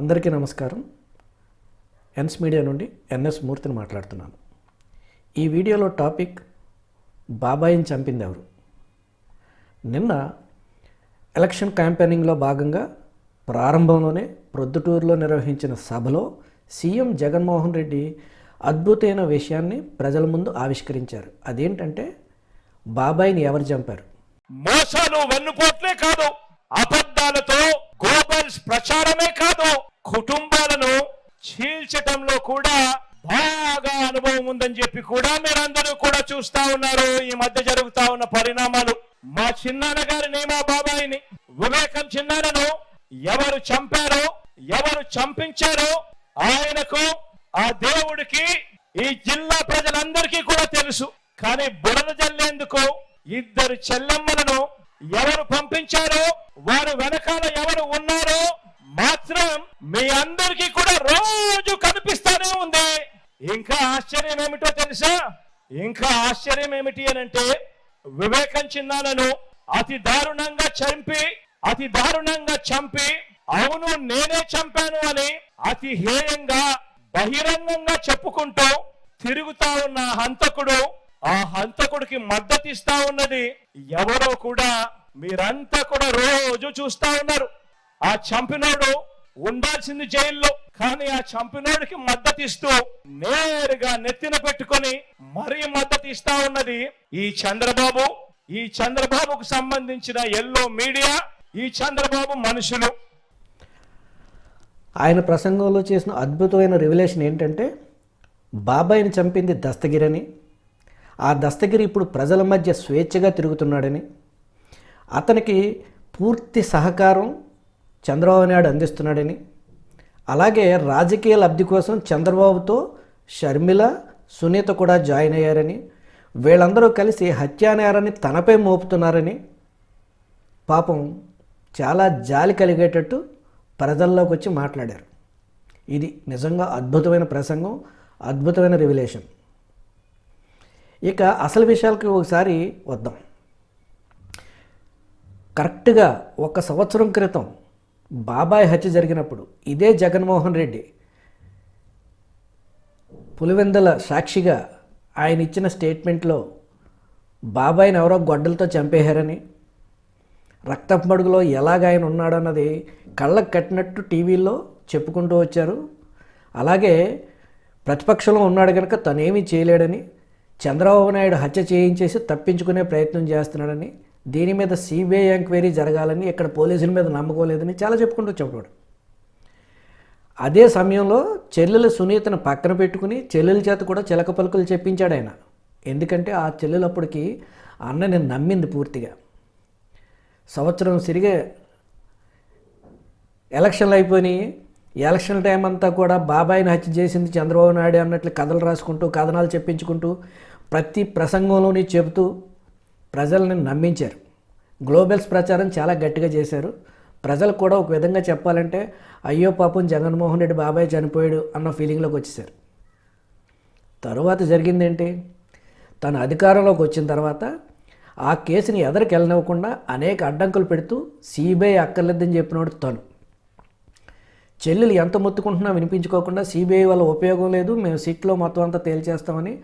అందరికీ నమస్కారం. ఎన్స్ మీడియా నుండి ఎన్ఎస్ మూర్తిని మాట్లాడుతున్నాను. ఈ వీడియోలో టాపిక్ బాబాయిని చంపింది ఎవరు? నిన్న ఎలక్షన్ క్యాంపెయినింగ్లో భాగంగా ప్రారంభంలోనే ప్రొద్దుటూరులో నిర్వహించిన సభలో సీఎం జగన్మోహన్ రెడ్డి అద్భుతమైన విషయాన్ని ప్రజల ముందు ఆవిష్కరించారు. అదేంటంటే బాబాయిని ఎవరు చంపారు? మోసాలు వెన్నుపోట్లే కాదు అబద్ధాలతో గోబల్స్ ప్రచారమే కాదు కుటుంబాలను చీల్చటంలో కూడా బాగా అనుభవం ఉందని చెప్పి కూడా మీరందరూ కూడా చూస్తా ఉన్నారు ఈ మధ్య జరుగుతా ఉన్న పరిణామాలు మా చిన్నాన్న గారిని మా బాబాయిని వివేకం చిన్నాన్నను ఎవరు చంపారో ఎవరు చంపించారో ఆయనకు ఆ దేవుడికి ఈ జిల్లా ప్రజలందరికీ కూడా తెలుసు. కానీ బురద జల్లేందుకు ఇద్దరు చెల్లెమ్మలను ఎవరు పంపించారో వారు వెనకాల ఎవరు ఉన్నారో మాత్రం మీ అందరికీ కూడా రోజు కనిపిస్తానే ఉంది. ఇంకా ఆశ్చర్యం ఏమిటో తెలుసా? ఇంకా ఆశ్చర్యం ఏమిటి అని అంటే వివేకం చిన్నాలను అతి దారుణంగా చంపి అతి దారుణంగా చంపి అవును నేనే చంపాను అని అతి హేయంగా బహిరంగంగా చెప్పుకుంటూ తిరుగుతా ఉన్న హంతకుడు ఆ హంతకుడికి మద్దతు ఇస్తా ఉన్నది ఎవరో కూడా మీరంతా కూడా రోజు చూస్తా ఉన్నారు. ఆ చంపినోడు ఉండాల్సింది జైల్లో కానీ ఆ చంపినోడికి మద్దతు ఇస్తూ నేరుగా నెత్తిన పెట్టుకొని మరీ మద్దతు ఇస్తా ఉన్నది ఈ చంద్రబాబు. ఈ చంద్రబాబుకు సంబంధించిన ఎల్లో మీడియా ఈ చంద్రబాబు మనుషులు. ఆయన ప్రసంగంలో చేసిన అద్భుతమైన రివలేషన్ ఏంటంటే బాబాయిని చంపింది దస్తగిరని. ఆ దస్తగిరి ఇప్పుడు ప్రజల మధ్య స్వేచ్ఛగా తిరుగుతున్నాడని అతనికి పూర్తి సహకారం చంద్రబాబు నాయుడు అందిస్తున్నాడని అలాగే రాజకీయ లబ్ధి కోసం చంద్రబాబుతో షర్మిల సునీత కూడా జాయిన్ అయ్యారని వీళ్ళందరూ కలిసి హత్యానేరాన్ని తనపై మోపుతున్నారని పాపం చాలా జాలి కలిగేటట్టు ప్రజల్లోకి వచ్చి మాట్లాడారు. ఇది నిజంగా అద్భుతమైన ప్రసంగం అద్భుతమైన రివిలేషన్ ఇక అసలు విషయాలకి ఒకసారి వద్దాం. కరెక్ట్గా ఒక సంవత్సరం క్రితం బాబాయ్ హత్య జరిగినప్పుడు ఇదే జగన్మోహన్ రెడ్డి పులివెందల సాక్షిగా ఆయన ఇచ్చిన స్టేట్మెంట్లో బాబాయ్ని ఎవరో గొడ్డలతో చంపేశారని రక్తపడుగులో ఎలాగ ఆయన ఉన్నాడన్నది కళ్ళకు కట్టినట్టు టీవీలో చెప్పుకుంటూ వచ్చారు. అలాగే ప్రతిపక్షంలో ఉన్నాడు కనుక తనేమీ చేయలేడని చంద్రబాబు నాయుడు హత్య చేయించేసి తప్పించుకునే ప్రయత్నం చేస్తున్నాడని దీని మీద సిబిఐ ఎంక్వైరీ జరగాలని ఇక్కడ పోలీసుల మీద నమ్మకోలేదని చాలా చెప్పుకుంటూ చెప్పాడు అదే సమయంలో చెల్లెల సునీతను పక్కన పెట్టుకుని చెల్లెల చేత కూడా చిలక పలుకులు చెప్పించాడు ఆయన. ఎందుకంటే ఆ చెల్లెలప్పటికి అన్నని నమ్మింది పూర్తిగా. సంవత్సరం సిరిగే ఎలక్షన్లు అయిపోయినాయి. ఎలక్షన్ టైం అంతా కూడా బాబాయిని హత్య చేసింది చంద్రబాబు నాయుడు అన్నట్లు కథలు రాసుకుంటూ కథనాలు చెప్పించుకుంటూ ప్రతి ప్రసంగంలోని చెబుతూ ప్రజల్ని నమ్మించారు. గ్లోబల్స్ ప్రచారం చాలా గట్టిగా చేశారు. ప్రజలు కూడా ఒక విధంగా చెప్పాలంటే అయ్యో పాపం జగన్మోహన్ రెడ్డి బాబాయ్ చనిపోయాడు అన్న ఫీలింగ్లోకి వచ్చేసారు తరువాత జరిగిందేంటి? తన అధికారంలోకి వచ్చిన తర్వాత ఆ కేసుని ఎదరికి వెళ్ళనివ్వకుండా అనేక అడ్డంకులు పెడుతూ సిబిఐ అక్కర్లేదని చెప్పినోడు తను. చెల్లెలు ఎంత మొత్తుకుంటున్నా వినిపించుకోకుండా సిబిఐ వల్ల ఉపయోగం లేదు మేము సిట్లో మొత్తం అంతా తేల్చేస్తామని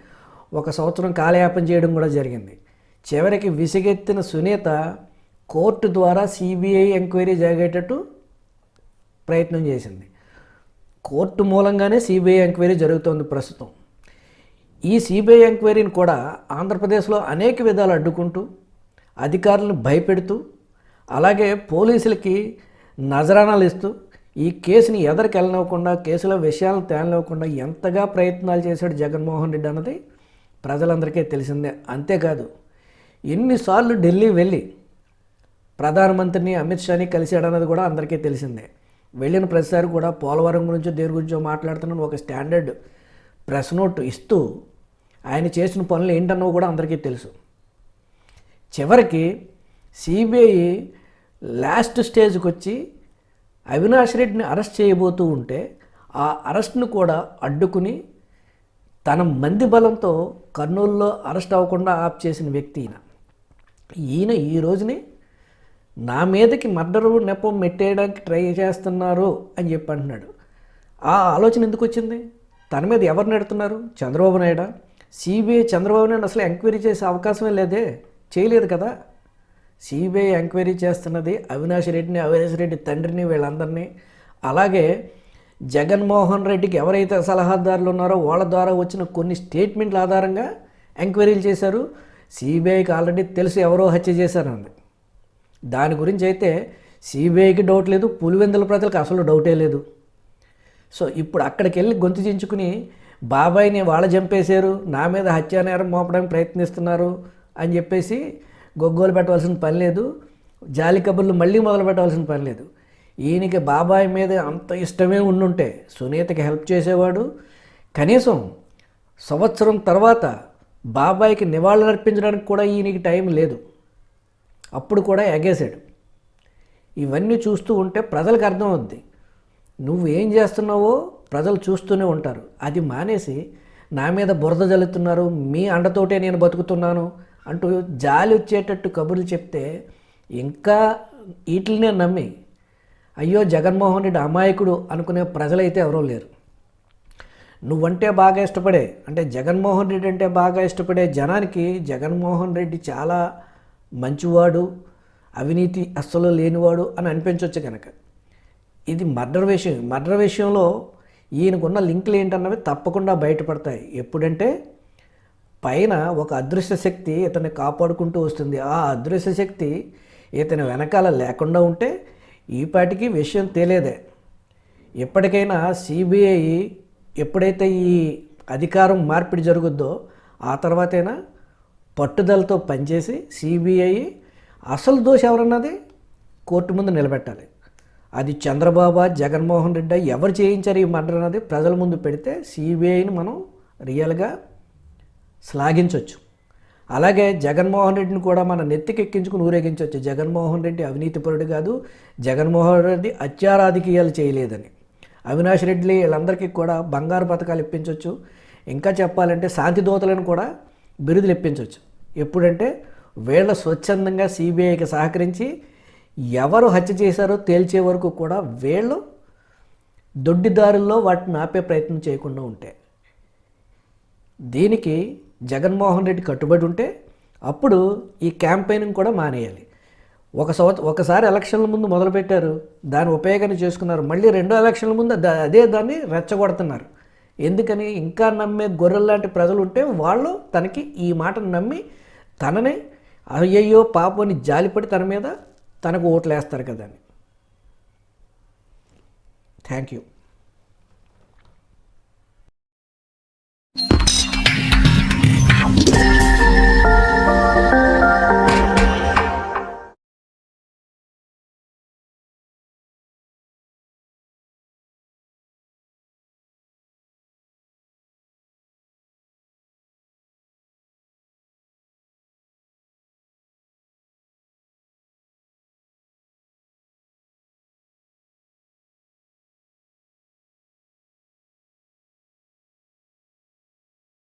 ఒక సంవత్సరం కాలయాపన చేయడం కూడా జరిగింది. చివరికి విసిగెత్తిన సునీత కోర్టు ద్వారా సిబిఐ ఎంక్వైరీ జరిగేటట్టు ప్రయత్నం చేసింది. కోర్టు మూలంగానే సిబిఐ ఎంక్వైరీ జరుగుతోంది ప్రస్తుతం. ఈ సిబిఐ ఎంక్వైరీని కూడా ఆంధ్రప్రదేశ్లో అనేక విధాలు అడ్డుకుంటూ అధికారులను భయపెడుతూ అలాగే పోలీసులకి నజరానాలు ఇస్తూ ఈ కేసుని ఎదరికి వెళ్ళనివ్వకుండా కేసులో విషయాలను తేలనివ్వకుండా ఎంతగా ప్రయత్నాలు చేశాడు జగన్మోహన్ రెడ్డి అన్నది ప్రజలందరికీ తెలిసిందే. అంతేకాదు ఎన్నిసార్లు ఢిల్లీ వెళ్ళి ప్రధానమంత్రిని అమిత్ షాని కలిశాడన్నది కూడా అందరికీ తెలిసిందే. వెళ్ళిన ప్రతిసారి కూడా పోలవరం గురించో దేని గురించో మాట్లాడుతున్నాను ఒక స్టాండర్డ్ ప్రెస్ నోట్ ఇస్తూ ఆయన చేసిన పనులు ఏంటన్నో కూడా అందరికీ తెలుసు. చివరికి సిబిఐ లాస్ట్ స్టేజ్కి వచ్చి అవినాష్ రెడ్డిని అరెస్ట్ చేయబోతూ ఉంటే ఆ అరెస్ట్ను కూడా అడ్డుకుని తన మంది బలంతో కర్నూలులో అరెస్ట్ అవ్వకుండా ఆప్ చేసిన వ్యక్తి ఈయన. ఈయన ఈ రోజుని నా మీదకి మర్డరు నెపం మెట్టేయడానికి ట్రై చేస్తున్నారు అని చెప్పి అంటున్నాడు. ఆ ఆలోచన ఎందుకు వచ్చింది? తన మీద ఎవరు నెడుతున్నారు చంద్రబాబు నాయుడు? సిబిఐ చంద్రబాబు నాయుడు అసలు ఎంక్వైరీ చేసే అవకాశమే లేదే? చేయలేదు కదా? సిబిఐ ఎంక్వైరీ చేస్తున్నది అవినాష్ రెడ్డిని అవినాష్ రెడ్డి తండ్రిని వీళ్ళందరినీ. అలాగే జగన్మోహన్ రెడ్డికి ఎవరైతే సలహాదారులు ఉన్నారో వాళ్ళ ద్వారా వచ్చిన కొన్ని స్టేట్మెంట్ల ఆధారంగా ఎంక్వైరీలు చేశారు. సిబిఐకి ఆల్రెడీ తెలుసు ఎవరో హత్య చేశారని దాని గురించి అయితే సిబిఐకి డౌట్ లేదు పులివెందుల ప్రజలకు అసలు డౌటే లేదు. సో ఇప్పుడు అక్కడికి వెళ్ళి గొంతు చించుకుని బాబాయ్ని వాళ్ళ చంపేశారు నా మీద హత్యా నేరం మోపడానికి ప్రయత్నిస్తున్నారు అని చెప్పేసి గొగ్గోలు పెట్టవలసిన పని లేదు జాలి కబుర్లు మళ్ళీ మొదలు పెట్టవలసిన పని లేదు. ఈయనకి బాబాయ్ మీద అంత ఇష్టమే ఉండుంటే సునీతకి హెల్ప్ చేసేవాడు. కనీసం సంవత్సరం తర్వాత బాబాయ్కి నివాళులు అర్పించడానికి కూడా ఈయనకి టైం లేదు. అప్పుడు కూడా ఎగేశాడు. ఇవన్నీ చూస్తూ ఉంటే ప్రజలకు అర్థమవుద్ది నువ్వు ఏం చేస్తున్నావో ప్రజలు చూస్తూనే ఉంటారు. అది మానేసి నా మీద బురద జల్లుతున్నారు. మీ అండతోటే నేను బతుకుతున్నాను. అంటూ జాలి వచ్చేటట్టు కబుర్లు చెప్తే ఇంకా వీటినే నమ్మి అయ్యో జగన్మోహన్ రెడ్డి అమాయకుడు అనుకునే ప్రజలైతే ఎవరూ లేరు. నువ్వంటే బాగా ఇష్టపడే అంటే జగన్మోహన్ రెడ్డి అంటే బాగా ఇష్టపడే జనానికి జగన్మోహన్ రెడ్డి చాలా మంచివాడు అవినీతి అస్సలు లేనివాడు అని అనిపించవచ్చు కనుక ఇది మర్డర్ విషయం. మర్డర్ విషయంలో ఈయనకున్న లింకులు ఏంటన్నవి తప్పకుండా బయటపడతాయి. ఎప్పుడంటే పైన ఒక అదృశ్య శక్తి ఇతన్ని కాపాడుకుంటూ వస్తుంది. ఆ అదృశ్య శక్తి ఇతని వెనకాల లేకుండా ఉంటే ఈపాటికి విషయం తేలేదే. ఎప్పటికైనా సిబిఐ ఎప్పుడైతే ఈ అధికారం మార్పిడి జరుగుద్దో ఆ తర్వాతైనా పట్టుదలతో పనిచేసి సిబిఐ అసలు దోష ఎవరన్నది కోర్టు ముందు నిలబెట్టాలి. అది చంద్రబాబు జగన్మోహన్ రెడ్డి ఎవరు చేయించారు ఈ మర్డర్ అన్నది ప్రజల ముందు పెడితే సిబిఐని మనం రియల్గా శ్లాఘించవచ్చు అలాగే జగన్మోహన్ రెడ్డిని కూడా మన నెత్తికెక్కించుకుని ఊరేగించవచ్చు జగన్మోహన్ రెడ్డి అవినీతిపరుడు కాదు జగన్మోహన్ రెడ్డి అత్యారాధికీయాలు చేయలేదని. అవినాష్ రెడ్డి వీళ్ళందరికీ కూడా బంగారు పథకాలు ఇప్పించవచ్చు ఇంకా చెప్పాలంటే శాంతి దూతలను కూడా బిరుదులు ఇప్పించవచ్చు ఎప్పుడంటే వీళ్ళ స్వచ్ఛందంగా సిబిఐకి సహకరించి ఎవరు హత్య చేశారో తేల్చే వరకు కూడా వీళ్ళు దొడ్డిదారుల్లో వాటిని ఆపే ప్రయత్నం చేయకుండా ఉంటే. దీనికి జగన్మోహన్ రెడ్డి కట్టుబడి ఉంటే అప్పుడు ఈ క్యాంపెయినింగ్ కూడా మానేయాలి. ఒక సంవత్సరం ఒకసారి ఎలక్షన్ల ముందు మొదలుపెట్టారు. దాని ఉపయోగాన్ని చేసుకున్నారు. మళ్ళీ రెండో ఎలక్షన్ల ముందు అదే దాన్ని రెచ్చగొడుతున్నారు. ఎందుకని? ఇంకా నమ్మే గొర్రెల్లాంటి ప్రజలు ఉంటే వాళ్ళు తనకి ఈ మాటను నమ్మి తననే అయ్యయ్యో పాపని జాలిపడి తన మీద తనకు ఓట్లు వేస్తారు కదా అని. Thank you.